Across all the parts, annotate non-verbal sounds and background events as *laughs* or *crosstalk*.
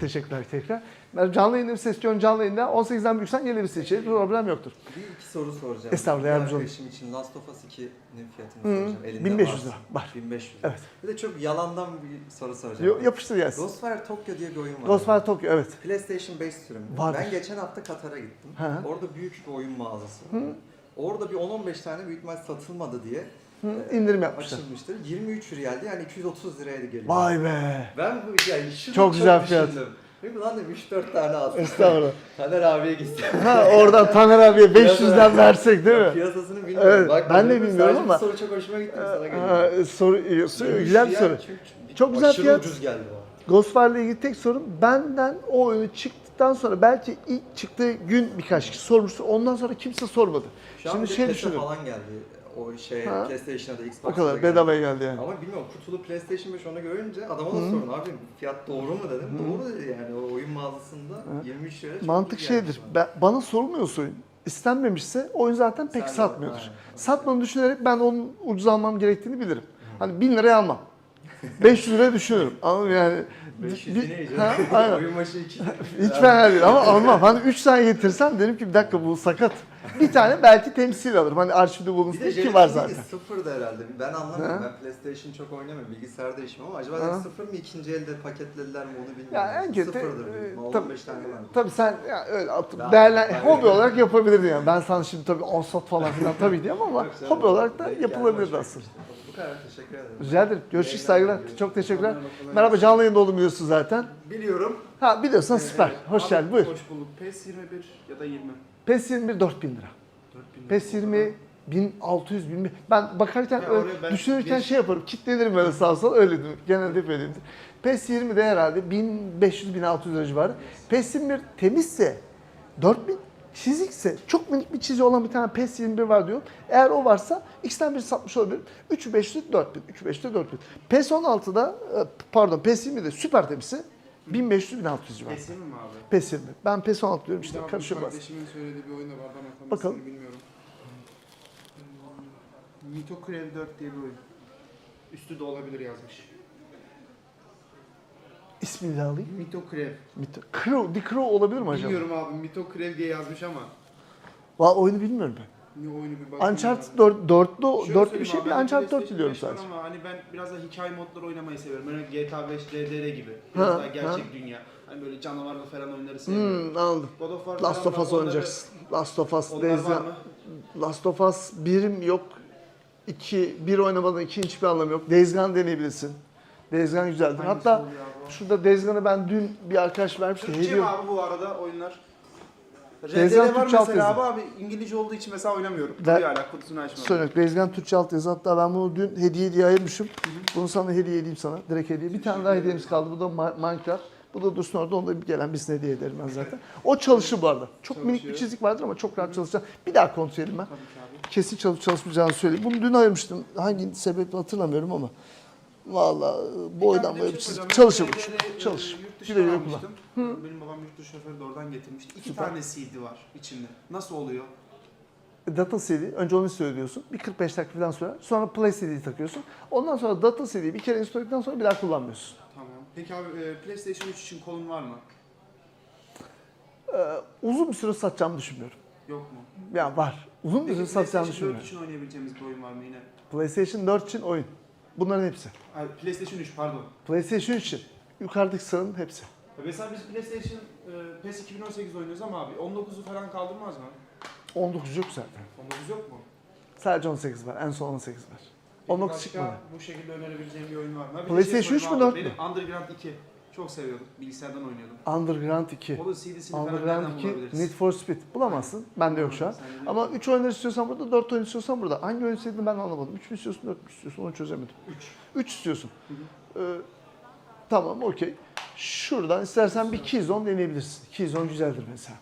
Teşekkürler tekrar. Ben canlı yayında bir ses istiyorum canlı yayında. 18'den büyüksen gelebilirsin içeri. Problem yoktur. Bir iki soru soracağım. Estağfurullah, Bir yardımcı olun. arkadaşım için Last of Us 2'nin fiyatını Hı, soracağım. Elinde 1500 varsa. lira var. 1500 Evet. Bir de çok yalandan bir soru soracağım. Yo- Yapıştır gelsin. Ghostwire Tokyo diye bir oyun var. Ghostwire Tokyo evet. PlayStation 5 sürümü. Vardır. Ben geçen hafta Katar'a gittim. Hı hı. Orada büyük bir oyun mağazası var. Orada bir 10-15 tane büyük ihtimal satılmadı diye Hı, e, indirim yapmışlar. açılmıştır. 23 riyaldi yani 230 liraya geliyor. Vay be. Ben bu yani şunu Çok güzel fiyat. düşündüm. Dedim lan dedim 3-4 tane alsın. Estağfurullah. *laughs* Taner abiye gitsin. Ha oradan Taner abiye 500'den versek değil mi? Piyasasını bilmiyorum. Evet, Bak, ben de dedim, bilmiyorum sadece bu ama- soru çok hoşuma gitti sana geliyor. Ha, soru, soru, 23 güzel bir soru. Çok güzel aşırı fiyat. ucuz geldi o. Ghostwire'la ilgili tek sorun benden o oyunu çıktıktan sonra belki ilk çıktığı gün birkaç kişi sormuştu. Ondan sonra kimse sormadı. Şu an Şimdi de şey düşünüyorum. falan geldi. O şey Ha. PlayStation'a da O Xbox'a da kadar geldi. bedavaya geldi yani. Ama bilmiyorum kutulu PlayStation 5 onu görünce adama da sorun abi fiyat doğru mu dedim. Doğru dedi yani o oyun mağazasında 23 lira çok Mantık gelmiş şeydir. bana. Ben, bana sorulmuyorsa oyun. istenmemişse oyun zaten pek Sen de- satmıyordur. aynen. Satmadığını düşünerek ben onun ucuz almam gerektiğini bilirim. Hani 1000 liraya almam. *laughs* 500 liraya düşünüyorum. Ama yani 500 bir- yine. Ha, *laughs* aynen. Oyun başı 2 Hiç fena değil ama almam. Hani 3 tane getirsem derim ki bir dakika bu sakat. Bir tane belki temsil alırım. Hani arşivde Bir bulunsun de diye ki Jelly var zaten. değil, Sıfır da herhalde. Ben anlamıyorum. Ha? Ben PlayStation çok oynamıyorum. Bilgisayarda işim ama acaba Ha? sıfır mı ikinci elde paketlediler mi onu bilmiyorum. Ya en kötü Sıfırdır büyük e, ihtimal. tabii, 15 tane var. tabii sen ya öyle atıp değerlen hobi olarak yapabilirdin yani. Ben sana şimdi tabii onsat falan filan tabii diyemem ama Yok, hobi olarak da Denk yapılabilirdi aslında. Bu kadar teşekkür ederim. Rica ederim. Görüşürüz saygılar. Çok teşekkürler. Merhaba, canlı yayında olduğumu biliyorsun zaten. Biliyorum. Ha biliyorsan Ee, süper. Hoş Abi, geldin. Buyur. Hoş bulduk. PES 21 ya da 20. PES 21 4000 lira. 4000 PES 20 1600 bin ben bakarken Ya öyle ben düşünürken geç- şey yaparım kitlenirim böyle sağ sol öyle diyorum. Genelde hep öyleyimdir. PES 20 de herhalde 1500 1600 lira civarı. PES 21 temizse 4000 çizikse çok minik bir çizi olan bir tane PES 21 var diyor. Eğer o varsa X'ten bir satmış olabilirim. 3500 4000, 3500 4000. PES 16'da e, pardon PES 20'de süper temizse 1500 1600 civarı. PES 20 mi abi? PES 20. Ben PES 16 diyorum işte daha karışıyor bazen. Kardeşimin söylediği bir oyun da var. Ben tam Bakalım. ismini bilmiyorum. Mitokrev 4 diye bir oyun. Üstü de olabilir yazmış. İsmini de alayım. Mitokrev. Mito- Crow, The Crow olabilir mi acaba? Bilmiyorum abi. Mitokrev diye yazmış ama. Valla oyunu bilmiyorum ben. Ne oyunu bir bakayım. Uncharted abi. 4, 4'lü, Şöyle 4'lü bir söyleyeyim şey abi, bir bende Uncharted 4 PlayStation biliyorum 5 var sadece. Ama hani ben biraz da hikaye modları oynamayı seviyorum. Böyle GTA 5 RDR gibi. Biraz Ha, daha gerçek dünya. Hani böyle canavarlı falan oyunları seviyorum. Hmm, anladım. God of War Last falan of Us onları- oynayacaksın. Last of Us, Onlar Days var Gone. mı? Last of Us 1'im yok. 2, 1 oynamadığın 2 hiçbir anlamı yok. Days Gone deneyebilirsin. Days Gone güzeldir. Hangisi Hatta oluyor abi o? şurada Days Gone'ı ben dün bir arkadaş vermişti. Türkçe mi abi bu arada oyunlar? Tezgah RDR var Türkçe alt mesela yazı. abi, abi İngilizce olduğu için mesela oynamıyorum. Ben- Duruyor hala kutusunu açmadım. Söyle Days Gone Türkçe alt yazı. Hatta ben bunu dün hediye diye ayırmışım. Bunu sana hediye edeyim sana. Direkt hediye. Bir tane daha hediyemiz kaldı. Bu da Ma- Minecraft. Bu da dursun orada. Onu da bir gelen birisine hediye ederim ben zaten. O çalışır bu arada. Çok minik bir Çalışıyor. çizik vardır ama çok rahat çalışacak. Bir daha kontrol edeyim ben. Tabii ki abi. Kesin çalışıp çalışmayacağını söyleyeyim. Bunu dün ayırmıştım. Hangi sebeple hatırlamıyorum ama. Vallahi bu oydan Bir böyle bir şey. Çalışır Ben bu. RDR, e, Çalış. Güle güle almıştım. Benim babam yurt dışı şoförü de oradan getirmişti. İki Süper. tane CD var içinde. Nasıl oluyor? Data CD, önce onu söylüyorsun. Bir 45 dakika falan sonra. Sonra Play CD'yi takıyorsun. Ondan sonra Data CD'yi bir kere install ettikten sonra bir daha kullanmıyorsun. Tamam. Peki abi e, PlayStation 3 için kolun var mı? Ee, uzun bir süre satacağımı düşünmüyorum. Yok mu? Ya var. Uzun bir Peki süre satacağımı PlayStation 4 düşünmüyorum. için oynayabileceğimiz bir oyun var mı yine? PlayStation 4 için oyun. Bunların hepsi. Ay, PlayStation 3 pardon. PlayStation 3 için. Yukarıdaki sıranın hepsi. Ya Mesela biz PlayStation e, PES 2018 oynuyoruz ama abi 19'u falan kaldırmaz mı? 19 yok zaten. 19 yok mu? Sadece 18 var. En son 18 var. Peki 19 başka çıkmadı. Bu şekilde önerebileceğim bir oyun var mı? Ha, bir de PlayStation şey 3 mü, sorayım 4 abi, mü? Benim Underground 2 çok seviyordum. Bilgisayardan oynuyordum. Underground 2. O da CD'sini Underground nereden 2 bulabiliriz? Need for Speed. Bulamazsın. Bende yok şu an. De- Ama 3 oyunlar istiyorsan burada, 4 oyun istiyorsan burada. Hangi oyun istediğini ben anlamadım. 3 mü istiyorsun, 4 mü istiyorsun onu çözemedim. 3. 3 istiyorsun. Ee, tamam okey. Şuradan istersen bir Keyzone deneyebilirsin. Keyzone güzeldir mesela.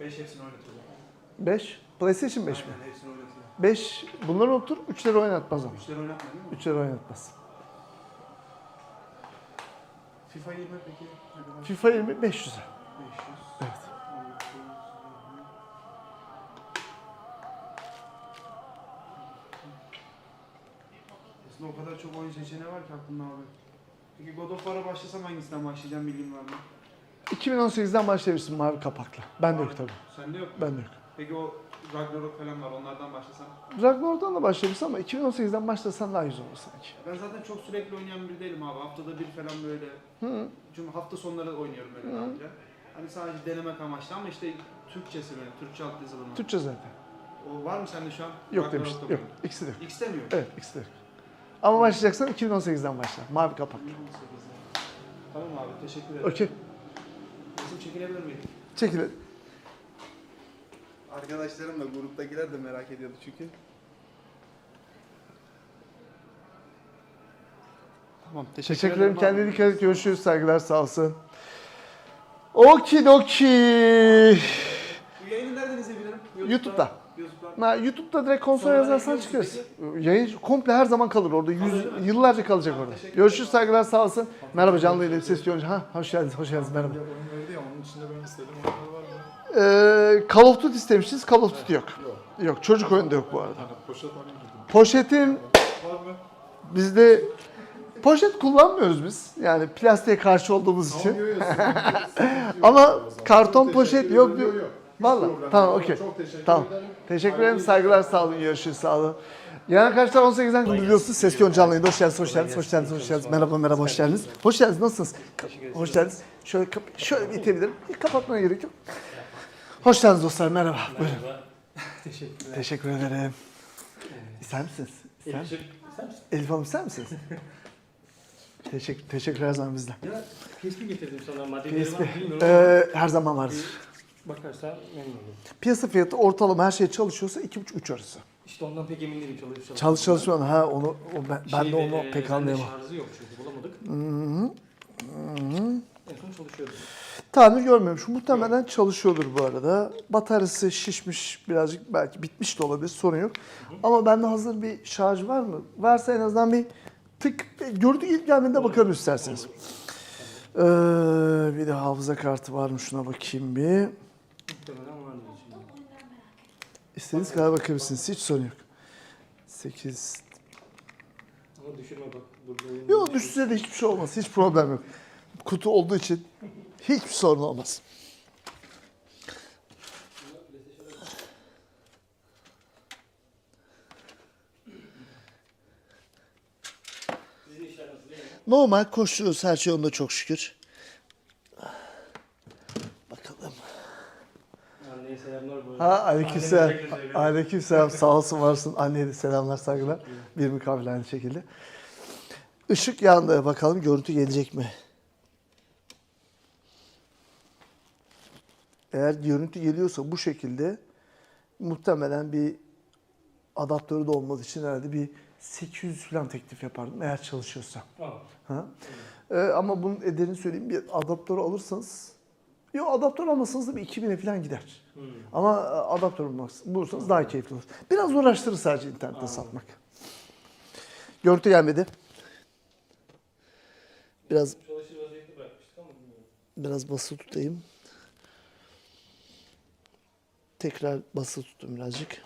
5 hepsini oynatıyor. 5. PlayStation 5 mi? Aynen, hepsini oynatıyor. 5 bunları otur, 3'leri oynatmaz ama. 3'leri oynatmıyor değil mi? 3'leri oynatmaz. FIFA 20 peki? Ne kadar? FIFA 20 500 lira. 500. Evet. Aslında o kadar çok oyun seçeneği var ki aklımda abi. Peki God of War'a başlasam hangisinden başlayacağım bilgin var mı? 2018'den başlayabilirsin mavi kapaklı. Bende yok tabii. Sende yok mu? Bende yok. Peki o Ragnarok falan var onlardan başlasam? Ragnarok'tan da başlayabilirsin ama 2018'den başlasan daha güzel olur sanki. Ben zaten çok sürekli oynayan biri değilim abi. Haftada bir falan böyle. Hı. Çünkü hafta sonları oynuyorum böyle daha önce. Hani sadece denemek amaçlı ama işte Türkçesi mi? Türkçe alt yazılı mı? Türkçe zaten. O var mı sende şu an? Yok Ragnarok'ta demiştim. mı? Yok. İkisi de yok. İkisi de mi yok? Evet ikisi de yok. Ama başlayacaksan 2018'den başla. Mavi. 28'de. Tamam abi teşekkür ederim. Okey. Resim çekilebilir miyim? Çekilelim. Arkadaşlarım da gruptakiler de merak ediyordu çünkü. Tamam Teşekkür ederim. Kendine dikkat et. Görüşürüz. Saygılar sağ olsun. Okidoki. Bu yayını nereden izleyebilirim? YouTube'da. YouTube'da. Ha, YouTube'da direkt konsol yazarsan çıkarız. Yayın komple her zaman kalır orada. Yüz, yıllarca kalacak orada. Teşekkür Görüşürüz. Saygılar sağ olsun. Merhaba canlı ile ses görünce. Ha, hoş geldiniz. Hoş geldiniz. Merhaba. Onun içinde ben istedim. Var mı? Ee, Call of Duty istemişsiniz. Call of Duty yok. Yok. Yok. Çocuk oyunu da yok bu arada. Hani poşet. Poşetin bizde poşet kullanmıyoruz biz. Yani plastiğe karşı olduğumuz için. *laughs* Ama karton poşet yok. Yok, yok. Hiç Vallahi. problem Tamam, okey. Çok teşekkür Tamam. ederim. Teşekkür ederim. Saygılar sağ olun. Görüşürüz. Sağ olun. Yarın arkadaşlar 18'den biliyorsunuz. Ses Gön canlı yayında. Hoş geldiniz. Hoş geldiniz. Hoş geldiniz. Hoş geldiniz. Merhaba merhaba. Hoş geldiniz. Hoş geldiniz. Nasılsınız? Hoş geldiniz. Şöyle şöyle bir itebilirim. Kapatmaya gerek yok. Hoş geldiniz dostlar. Merhaba. Buyurun. *laughs* Teşekkürler. Teşekkür ederim. İster misiniz? İster misiniz? Elif Hanım ister misiniz? *laughs* Teşekkür, teşekkür her zaman bizden. Ya PSP getirdim sana maddeleri PSP. var mı bilmiyorum Ee, her zaman vardır. bakarsan memnun olurum. Piyasa fiyatı ortalama her şey çalışıyorsa 2,5-3 arası. İşte ondan pek emin değilim çalışıp çalışıp. Çalış çalışmadan ha onu o ben, ben de Şeyde, onu e, pek bende anlayamam. şarjı yok çünkü bulamadık. En son çalışıyordu. Tamir. Şu muhtemelen çalışıyordur bu arada. Bataryası şişmiş birazcık belki bitmiş de olabilir sorun yok. Ama bende hazır bir şarj var mı? Varsa en azından bir tık gördük ilk geldiğinde bakarım isterseniz. Ee, bir de hafıza kartı var mı şuna bakayım bir. İstediğiniz kadar bakabilirsiniz. Hiç sorun yok. 8. Ama düşürme bak. Yok düşse de hiçbir şey olmaz. Hiç problem yok. Kutu olduğu için *laughs* hiçbir sorun olmaz. Normal koşuyoruz her şey onda çok şükür. Bakalım. Anneye selamlar bu arada. Ha aleykümselam. Aleykümselam. Sağ olsun varsın. Anneye de selamlar saygılar. Bir mukabele aynı şekilde. Işık yandı. Bakalım görüntü gelecek mi? Eğer görüntü geliyorsa bu şekilde muhtemelen bir adaptörü de olmadığı için herhalde bir 800 falan teklif yapardım eğer çalışıyorsa. Aa, Ha? Ee, ama bunun ederini söyleyeyim bir adaptör alırsanız Yok adaptör almasanız da bir 2000'e falan gider. hmm. Ama e, adaptör bulursanız daha keyifli olur. Biraz uğraştırır sadece internette Anladım. satmak. Görüntü gelmedi. Biraz biraz basılı tutayım. Tekrar basılı tuttum birazcık.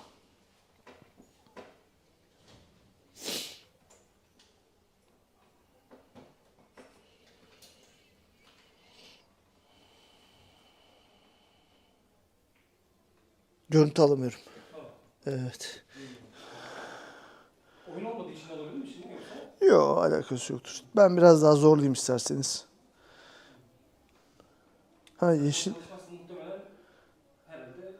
Görüntü alamıyorum. Evet. Oyun olmadığı için olabilir mi şimdi yoksa? Yok alakası yoktur. Ben biraz daha zorlayayım isterseniz. Ha yeşil. Çalışması muhtemelen herhalde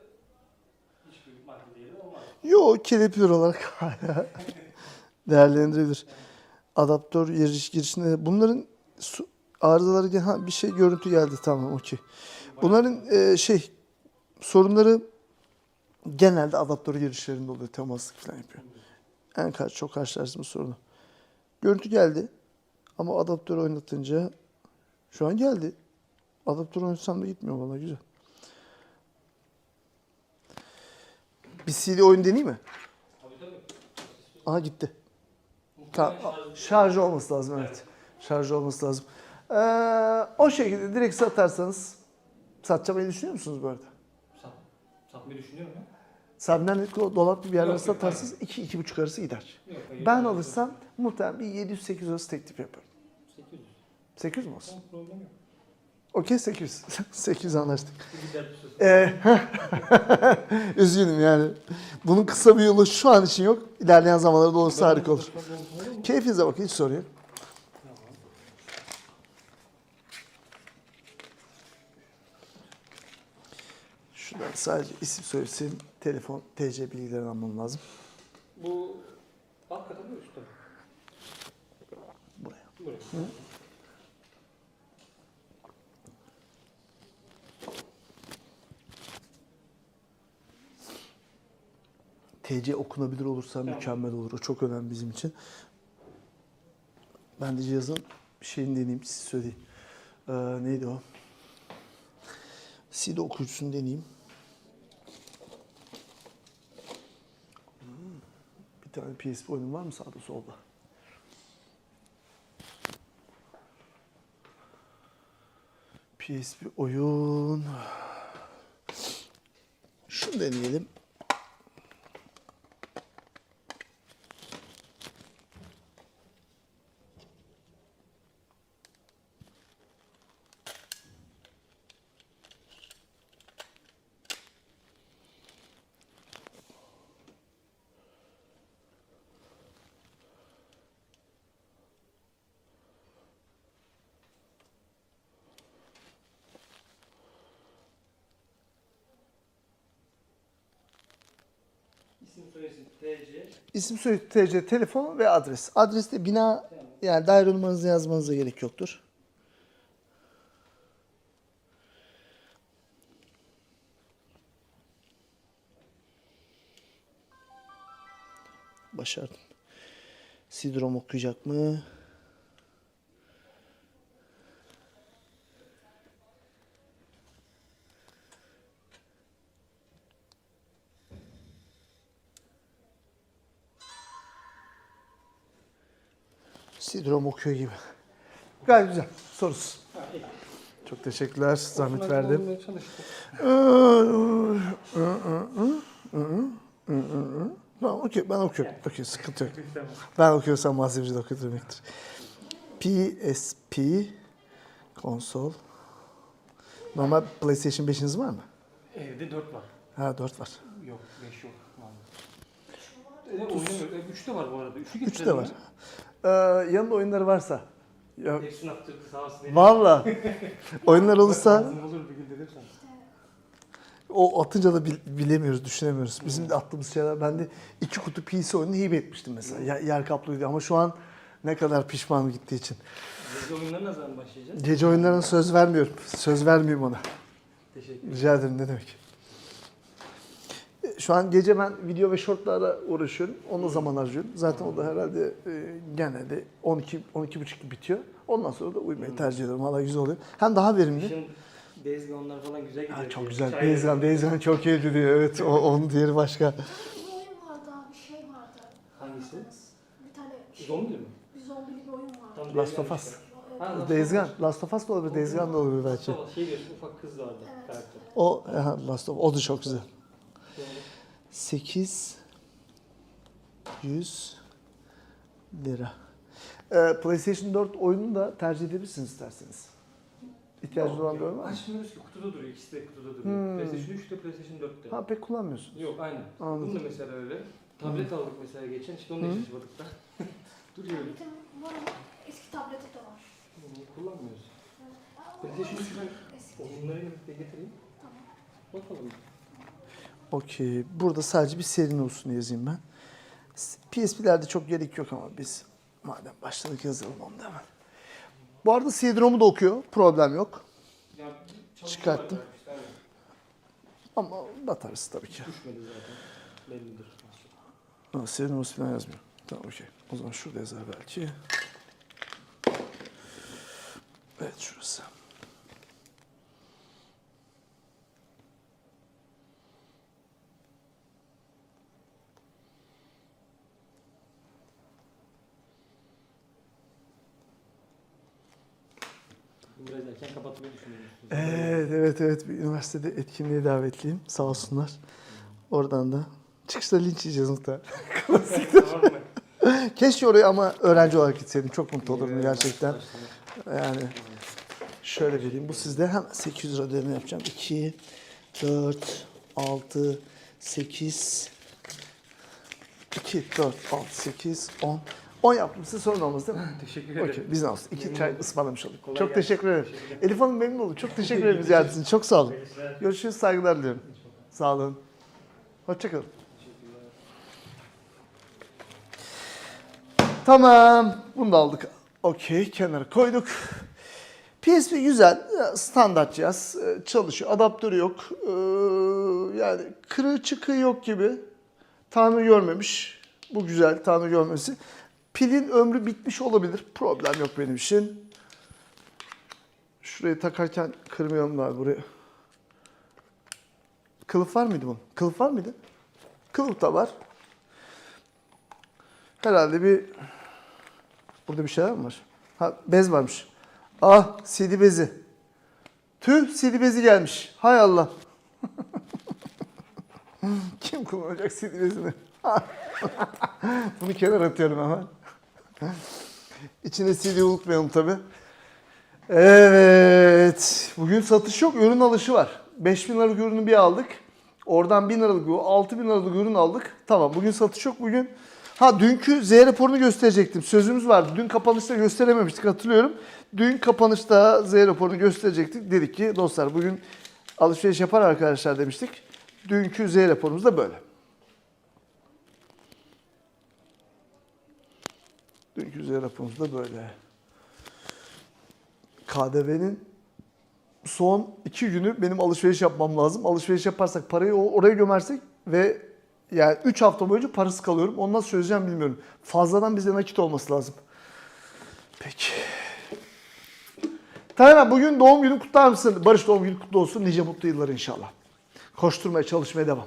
hiçbir madde değeri olmaz. Yok kelepir olarak *laughs* hala değerlendirilir. Adaptör giriş girişinde bunların su, arızaları ha, bir şey görüntü geldi tamam okey. Bunların e, şey sorunları genelde adaptör girişlerinde oluyor temaslık falan yapıyor. En karşı çok karşılaştığımız sorunu. Görüntü geldi ama adaptör oynatınca şu an geldi. Adaptör oynatsam da gitmiyor vallahi güzel. Bir CD oyun deneyeyim mi? Aha gitti. Tamam. şarjı- Şarjı olması lazım evet. Şarjı olması lazım. Ee, o şekilde direkt satarsanız satacağımı düşünüyor musunuz bu arada? Sat, satmayı düşünüyorum ya. Sabnen dolaplı bir yerlere satarsanız 2-2,5 arası gider. Yok, hayır. Ben alırsam muhtemelen bir 700-800 arası teklif yaparım. 800. 800 mü olsun? Tamam, problem yok. Okey 800. 800 *laughs* anlaştık. Ee, *laughs* üzgünüm yani. Bunun kısa bir yolu şu an için yok. İlerleyen zamanlarda olursa harika olur. Keyfinize bakın hiç sorun yok. Şuradan sadece isim söylesin, telefon, TC bilgilerini almam lazım. Bu alt kata mı üstte? Buraya. Buraya. TC okunabilir olursa Tamam. mükemmel olur. O çok önemli bizim için. Ben de cihazın şeyini deneyeyim, siz söyleyin. Ee, neydi o? CD okuyucusunu deneyeyim. Hmm, Bir tane PSP oyunum var mı sağda solda? PSP oyun. Şunu deneyelim. İsim soyisim TC. TC telefon ve adres. Adreste bina yani daire numaranızı yazmanıza gerek yoktur. Başardım. Sidrom okuyacak mı? Sidrom okuyor gibi. Gayet güzel. İyi. Çok teşekkürler. Zahmet çalıştım. Tamam okey ben okuyorum. Okey sıkıntı yok. Ben okuyorsam muhasebeci de okuyor demektir. PSP konsol. Normal PlayStation 5'iniz var mı? Evde 4 var. Ha 4 var. Yok 5 yok. Vallahi. E, oynamıyor. 3 de var bu arada. 3'ü 3 de var. Ee, yanında oyunları varsa. Ya, Hepsini attırdı sağ olsun. Valla. Oyunlar olursa olur bir gün dedim sana. o atınca da bil- bilemiyoruz, düşünemiyoruz. Bizim de attığımız şeyler. Ben de iki kutu PC oyununu hibe etmiştim mesela. Ya- yer kaplıydı ama şu an ne kadar pişmanım gittiği için. Gece oyunları ne zaman başlayacağız? Gece oyunlarına söz vermiyorum. Söz vermeyeyim ona. Teşekkür ederim. Rica ederim ne demek. Şu an gece ben video ve shortlara uğraşıyorum. Onunla zaman harcıyorum. Zaten o da herhalde e, genelde 12 12 buçuk gibi bitiyor. Ondan sonra da uyumayı tercih ediyorum. Valla güzel oluyor. Hem daha verimli. Kışın Bezganlar falan güzel gidiyor. Ha, çok diye. güzel. Çay- Beyzgan, Beyzgan çok iyi diyor. Evet, o, onun diğeri başka. Bir oyun vardı abi, şey vardı. Hangisi? Bir tane şey, Zombi mi? bir zombili bir oyun vardı. Tam Last of Us. Ha, Last of Beyzgan, Us. Last of Us da olabilir, Beyzgan da olabilir belki. Last Şey diyorsun ufak kız vardı Evet. karakter. O, aha, Last of o da çok güzel. Doğru. 8 100 lira. Ee, PlayStation 4 oyununu da tercih edebilirsiniz isterseniz. İhtiyacınız olan bir oyun var mı? Açmıyoruz ki kutuda duruyor. İkisi de kutuda duruyor. Hmm. PlayStation 3'te PlayStation 4'te. Ha pek kullanmıyorsun. Yok aynen. Anladım. Bunu da mesela öyle. Tablet aldık mesela geçen. İşte onu da hiç açmadık da. *laughs* duruyor. Tabletim var ama eski tableti de var. Bunu kullanmıyoruz. PlayStation 3'ü ben oyunlarıyla birlikte getireyim. Tamam. Bakalım. Okey. Burada sadece bir serin olsun yazayım ben. PSP'lerde çok gerek yok ama biz madem başladık yazalım onu da hemen. Bu arada CD-ROM'u da okuyor. Problem yok. Ya, Çıkarttım. Ama batarız tabii ki. Düşmedi zaten. Bellidir. Ha, olsun falan yazmıyor. Tamam okey. O zaman şurada yazar belki. Evet şurası. Biraz erken kapatmayı düşünüyoruz. Evet, evet, evet. Bir üniversitede etkinliğe davetliyim. Sağ olsunlar. Oradan da. Çıkışta linç yiyeceğiz muhtemelen. *laughs* mı? Keşke oraya ama öğrenci olarak gitseydim. Çok mutlu olurdum gerçekten. Yani şöyle vereyim. Bu sizde hemen 800 lira ödeme yapacağım. 2, 4, 6, 8, 2, 4, 6, 8, 10. 10 yapmışsın sorun olmaz değil mi? *laughs* Teşekkür ederim. Okey, bizden olsun. İki çay ısmarlamış olduk. Kolay Çok gelsin. teşekkür ederim. Elif Hanım memnun oldum. Çok *laughs* teşekkür ederim ziyaretiniz için. Çok sağ olun. Görüşürüz. Saygılar diliyorum. Sağ olun. Hoşçakalın. Tamam. Bunu da aldık. Okey. Kenara koyduk. PSP güzel. Standart cihaz. Ee, Çalışıyor. Adaptörü yok. Ee, Yani kırığı çıkığı yok gibi. Tamir görmemiş. Bu güzel tamir görmesi. Pilin ömrü bitmiş olabilir. Problem yok benim için. Şurayı takarken kırmayalım daha buraya. Kılıf var mıydı bunun? Kılıf var mıydı? Kılıf da var. Herhalde bir... Burada bir şeyler mi var? Ha bez varmış. Ah CD bezi. Tüh CD bezi gelmiş. Hay Allah. *laughs* Kim kullanacak CD bezini? *laughs* Bunu kenara atıyorum hemen. *laughs* İçine CD unutmayalım tabi. Evet. Bugün satış yok. Ürün alışı var. 5000 liralık ürünü bir aldık. Oradan 1000 liralık, 6000 liralık ürün aldık. Tamam bugün satış yok bugün. Ha dünkü Z raporunu gösterecektim. Sözümüz vardı. Dün kapanışta gösterememiştik hatırlıyorum. Dün kapanışta Z raporunu gösterecektik. Dedik ki dostlar bugün alışveriş yapar arkadaşlar demiştik. Dünkü Z raporumuz da böyle. Dünkü Z raporumuz da böyle. KDV'nin son iki günü benim alışveriş yapmam lazım. Alışveriş yaparsak parayı oraya gömersek ve yani 3 hafta boyunca parası kalıyorum. Onu nasıl çözeceğim bilmiyorum. Fazladan bize nakit olması lazım. Peki. Taylan bugün doğum günü kutlar mısın? Barış doğum günü kutlu olsun. Nice mutlu yıllar inşallah. Koşturmaya çalışmaya devam.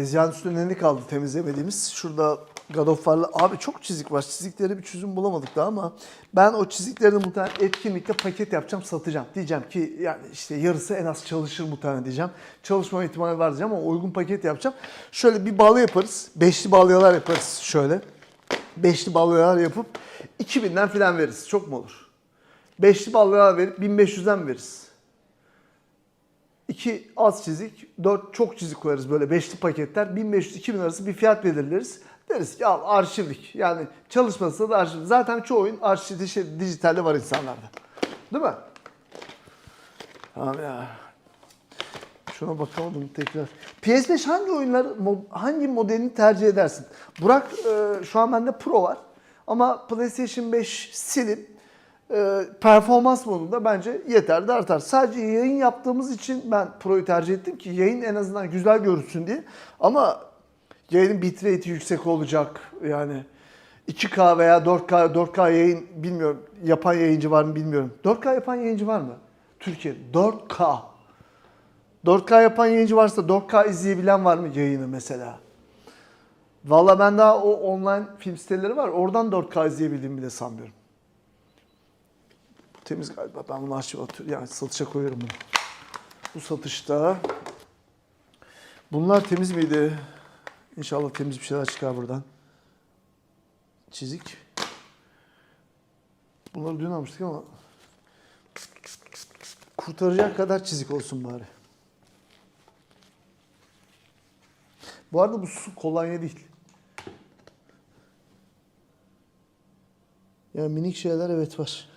Tezgahın üstünde ne kaldı temizlemediğimiz? Şurada God of War'la... Abi çok çizik var. Çiziklere bir çözüm bulamadık daha ama ben o çizikleri de muhtemelen etkinlikte paket yapacağım, satacağım. Diyeceğim ki yani işte yarısı en az çalışır muhtemelen diyeceğim. Çalışma ihtimali var diyeceğim ama uygun paket yapacağım. Şöyle bir bağlı yaparız. Beşli bağlayalar yaparız şöyle. Beşli bağlayalar yapıp 2000'den falan veririz. Çok mu olur? Beşli bağlayalar verip 1500'den veririz. İki az çizik, dört çok çizik koyarız böyle beşli paketler. 1500-2000 arası bir fiyat belirleriz. Deriz ki al arşivlik. Yani çalışmasında da arşiv. Zaten çoğu oyun arşiv, şey, dijitalde var insanlarda. Değil mi? Tamam ya. Şuna bakalım tekrar. PS5 hangi oyunlar, hangi modelini tercih edersin? Burak e, şu an bende Pro var. Ama PlayStation 5 Slim e, performans modunda bence yeter de artar. Sadece yayın yaptığımız için ben Pro'yu tercih ettim ki yayın en azından güzel görünsün diye. Ama yayının bitrate'i yüksek olacak. Yani 2K veya 4K, 4K yayın bilmiyorum. Yapan yayıncı var mı bilmiyorum. 4K yapan yayıncı var mı? Türkiye 4K. 4K yapan yayıncı varsa 4K izleyebilen var mı yayını mesela? Valla ben daha o online film siteleri var. Oradan 4K izleyebildiğimi bile sanmıyorum. Temiz galiba. Ben bunu arşive atıyorum. Yani satışa koyuyorum bunu. Bu satışta. Bunlar temiz miydi? İnşallah temiz bir şeyler çıkar buradan. Çizik. Bunları dün almıştık ama kurtaracak kadar çizik olsun bari. Bu arada bu su kolonya değil. Yani minik şeyler evet var.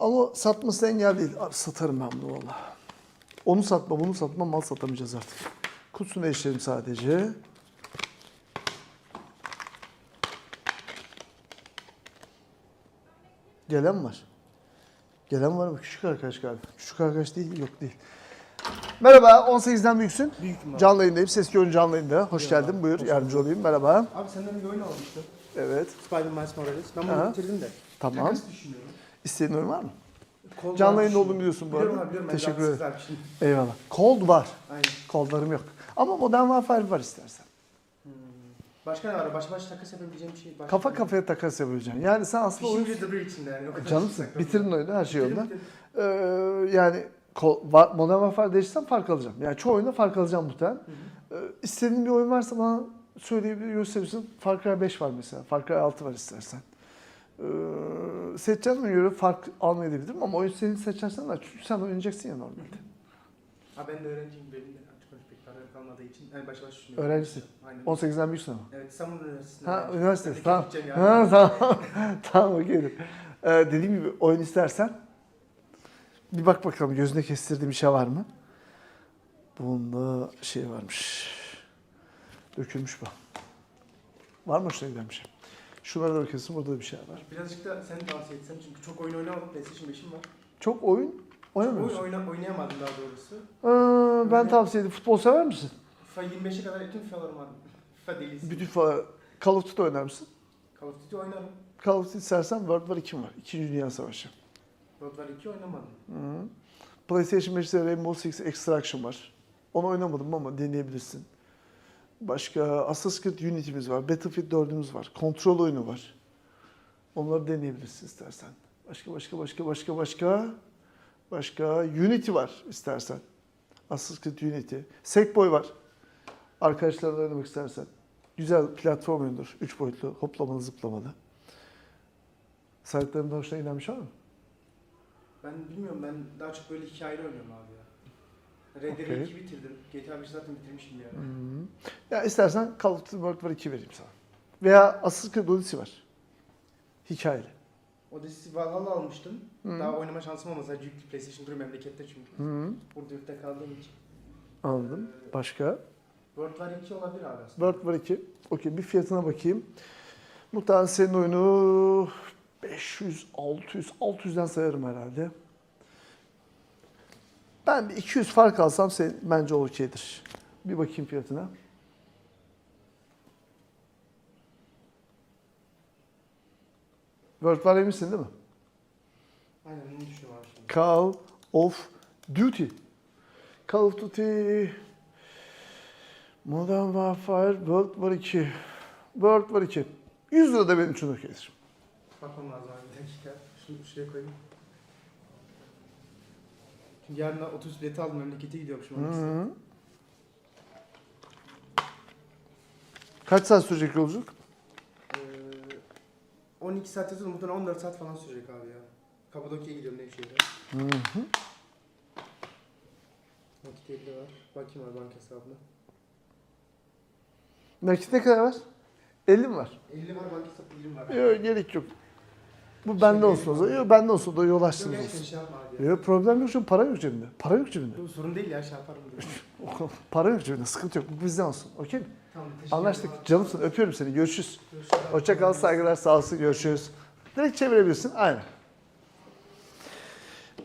Ama satması engel değil. Satarım ben bunu valla. Onu satma, bunu satma, mal satamayacağız artık. Kutusunu değiştirelim sadece. Gelen var. Gelen var mı? Küçük arkadaş galiba. Küçük arkadaş değil, yok değil. Merhaba, 18'den büyüksün. Büyüküm abi. Canlı yayındayım. Ses görün canlı yayında. Hoş geldin. Buyur, yardımcı olayım. Merhaba. Abi senden bir oyun almıştım. Evet, Spider-Man Miles Morales. Ben bunu Aha. bitirdim de. tamam. Nasıl düşünüyorum? İstediğin oyun var mı? Cold Canlı yayında olduğumu biliyorsun bu Biliyorum arada. abi, biliyorum. Teşekkür ederim. Eyvallah. Cold var. Aynen. Cold'larım yok. Ama Modern Warfare var istersen. Ben Başka ne var? Baş baş takas yapabileceğim bir şey. Başka Kafa kafaya takas yapacaksın. Yani sen aslında oyun... The Bridge içinde yani. O kadar Canımsın. Bitirin oyunu her şey yolunda. Ee, yani Modern Warfare değiştirsem fark alacağım. Yani çoğu oyunda fark alacağım muhtemelen. Ee, istediğin bir oyun varsa bana söyleyebilir, gösterirsin. Far Cry 5 var mesela. Far Cry 6 var istersen. Ee, seçeceğine göre fark almayabilirim ama oyun senin seçersen de çünkü sen oynayacaksın ya normalde. Ha ben de öğrenciyim benim de artık öyle pek para kalmadığı için yani baş baş düşünüyorum. Öğrencisin. Aynen. 18'den büyüksün ama. Evet İstanbul Üniversitesi'nde. Ha, öğrenciyim. Tamam. Ha, tamam. *laughs* tamam okeydir. Ee, dediğim gibi oyun istersen bir bak bakalım gözüne kestirdiğim bir şey var mı? Bunda şey varmış. Dökülmüş bu. Var mı hoşuna giden bir şey? Şunlara da bakıyorsun burada da bir şey var. Birazcık da sen tavsiye etsen çünkü çok oyun oynamadım. PlayStation 5'im var. Çok oyun Oyun oynamıyorsun. oyna, oynayamadım daha doğrusu. Ee, ben tavsiye ederim. Futbol sever misin? FIFA 25'e kadar bütün FIFA'larım var. *laughs* FIFA delisi. Bütün fa- Call of Duty oynar mısın? Call of Duty oynarım. Call of Duty istersen World War 2 var. İkinci Dünya Savaşı. World War 2 oynamadım. Hı. PlayStation 5'te Rainbow Six Extraction var. Onu oynamadım ama deneyebilirsin. Başka Assassin's Creed Unity'miz var. Battlefield 4'ümüz var. Kontrol oyunu var. Onları deneyebilirsin istersen. Başka başka başka başka başka başka Unity var istersen. Assassin's Creed Unity. Sackboy var. Arkadaşlarla oynamak istersen. Güzel platform oyundur. Üç boyutlu, hoplamalı, zıplamalı. Sayıklarımda hoşuna giden bir şey mı? Ben bilmiyorum ben daha çok böyle hikayeli oynuyorum abi ya. Red Dead Okey. 2 bitirdim. GTA 5'i zaten bitirmişim ya. Hmm. Ya istersen Call of Duty World War 2 vereyim sana. Veya Assassin's Creed Odyssey var. Hikayeli. Odyssey Valhalla almıştım. Hı. Daha oynama şansım olmasa yüklü PlayStation 1 memlekette çünkü. Hı. Burada yurtta kaldığım için. Anladım. Ee, Başka? World War 2 olabilir abi aslında. World War 2. Okey bir fiyatına bakayım. Muhtemelen senin oyunu 500, 600, 600'den sayarım herhalde. Ben bir 200 fark alsam sen, bence okeydir. Bir bakayım fiyatına. World War eminsin değil mi? Aynen onu düşünüyorum. Call of Duty. Call of Duty Modern Warfare World War 2. World War 2. 100 lira da benim için okeydir. Bakmam lazım abi bir dakika. Şunu şuraya koyayım. Yarın otobüs bileti aldım memlekete gidiyorum şu an. Hı-hı. Kaç saat sürecek yolculuk? Ee, 12 saat yazıyor muhtemelen 14 saat falan sürecek abi ya. Kapadokya'ya gidiyorum Nevşehir'e. Hı-hı. Nakit 50 var. Bakayım abi banka hesabına. Nakit ne kadar var? 50 mi var? 50 var banka hesabı 20 var. Yok gerek yok. Bu bende olsun o zaman. Yok bende olsun da yol Yok açtınız olsun. şey yapma abi ya. Yok problem yok canım. Para yok cebimde. Para yok cebimde. Bu sorun değil ya şey yaparım. *laughs* Para yok cebimde. Sıkıntı yok. Bu bizden olsun. Okey mi? tamam teşekkür Anlaştık. abi. Canımsın. Öpüyorum seni. Görüşürüz. Görüşürüz. Hoşça kal, saygılar, sağ olsun, görüşürüz. Direkt çevirebilirsin, aynen.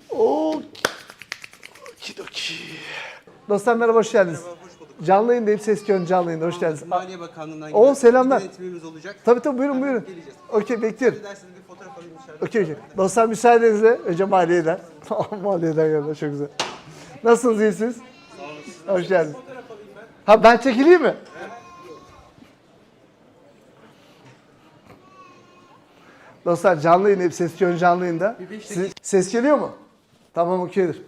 Okidoki. Dostlar merhaba, hoş geldiniz. Canlı yayındayım, ses kön canlı yayında, hoş geldiniz. Maliye Bakanlığı'ndan Oo, gelen selamlar. bir denetimimiz olacak. Tabii tabii buyurun buyurun. Geleceğiz. Okey bekliyorum. Derseniz bir fotoğraf alayım dışarıda. Okey okey. Dostlar müsaadenizle önce maliyeden. *laughs* *laughs* maliyeden geldi, çok güzel. Nasılsınız, iyisiniz? Hoş geldiniz. Ha ben çekileyim mi? Dostlar canlı yayın hep ses kön canlı yayında. Siz- ses geliyor mu? Tamam okeydir.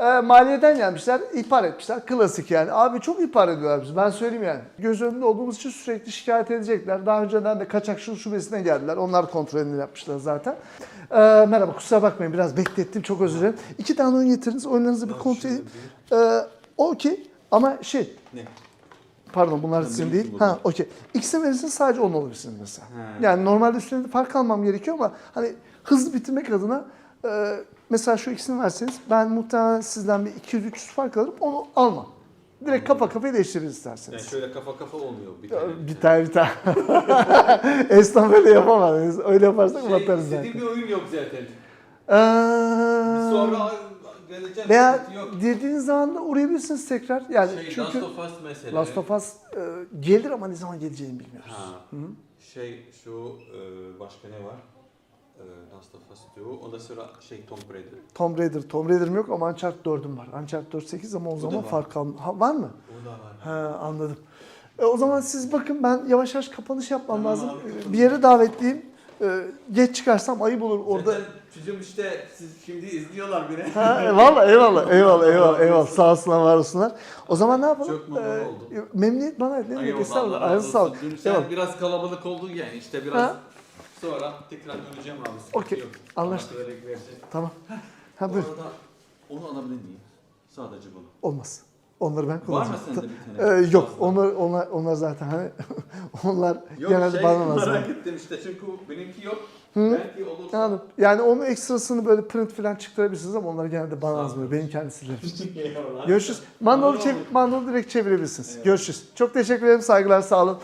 Ee, maliyeden gelmişler, ihbar etmişler. Klasik yani. Abi çok ihbar ediyorlar bizi. Ben söyleyeyim yani. Göz önünde olduğumuz için sürekli şikayet edecekler. Daha önceden de kaçakçılık şubesine geldiler. Onlar kontrolünü yapmışlar zaten. Ee, merhaba kusura bakmayın biraz beklettim. Çok özür dilerim. İki tane oyun getirdiniz. Oyunlarınızı bir kontrol edin. Ee, okey ama şey... Ne? Pardon bunlar sizin değil. Ha okey. İkisini verirseniz sadece onu alabilirsiniz mesela. Yani normalde üstünde fark almam gerekiyor ama hani hızlı bitirmek adına e, mesela şu ikisini verseniz ben muhtemelen sizden bir 200-300 fark alırım onu almam. Direkt kafa kafaya değiştiririz isterseniz. Yani şöyle kafa kafa olmuyor bir tane. Bir tane bir tane. *laughs* Esnaf öyle yapamaz. Öyle yaparsak Şey, batarız zaten. bir oyun yok zaten. Ee, Sonra geleceğim. veya dediğiniz zaman da uğrayabilirsiniz tekrar. Yani Şey, çünkü Last of Us mesela. Last of Us e, gelir ama ne zaman geleceğini bilmiyoruz. Ha. Hı. Şey şu e, başka ne var? E, Last of Us diyor. Ondan sonra şey Tomb Raider. Tomb Raider, Tomb Raider'ım yok ama Uncharted 4'üm var. Uncharted 4 8 ama o da zaman var. fark al ha, var mı? O da var. Ha anladım. E, o zaman siz bakın ben yavaş yavaş kapanış yapmam Tamam lazım. abi, E. Bir yere davetliyim. E, geç çıkarsam ayıp olur orada. Zaten çocuğum işte siz şimdi izliyorlar beni. Ha, e, Valla eyvallah eyvallah eyvallah eyvallah sağ olsunlar var olsunlar. O zaman ne yapalım? Çok memnun E, oldum. Memnuniyet bana ne demek Eyvallah, estağfurullah. Ayağınıza sağlık. Dün sen Eyvallah. biraz kalabalık oldun ya işte biraz Ha? Sonra tekrar döneceğim abi. sıkıntı Okey, yok. anlaştık. Tamam. *laughs* Ha Bu buyur. arada onu alabilir miyim? Sadece bunu. Olmaz. Onları ben Var mı kullanacağım. sende bir Ee, tane? yok. Fazla? Onlar, onlar, onlar zaten hani *laughs* onlar Yok genelde şey bana lazım. merak ettim işte çünkü benimki yok. Hı? Belki olursa. Anladım. Yani onun ekstrasını böyle print falan çıkarabilirsiniz ama onlar genelde bana lazım. Benim. *laughs* Eyvallah. Görüşürüz. Mandolu, Olur, çev- olur. direkt çevirebilirsiniz. Görüşürüz. Çok teşekkür ederim. Saygılar, sağ olun.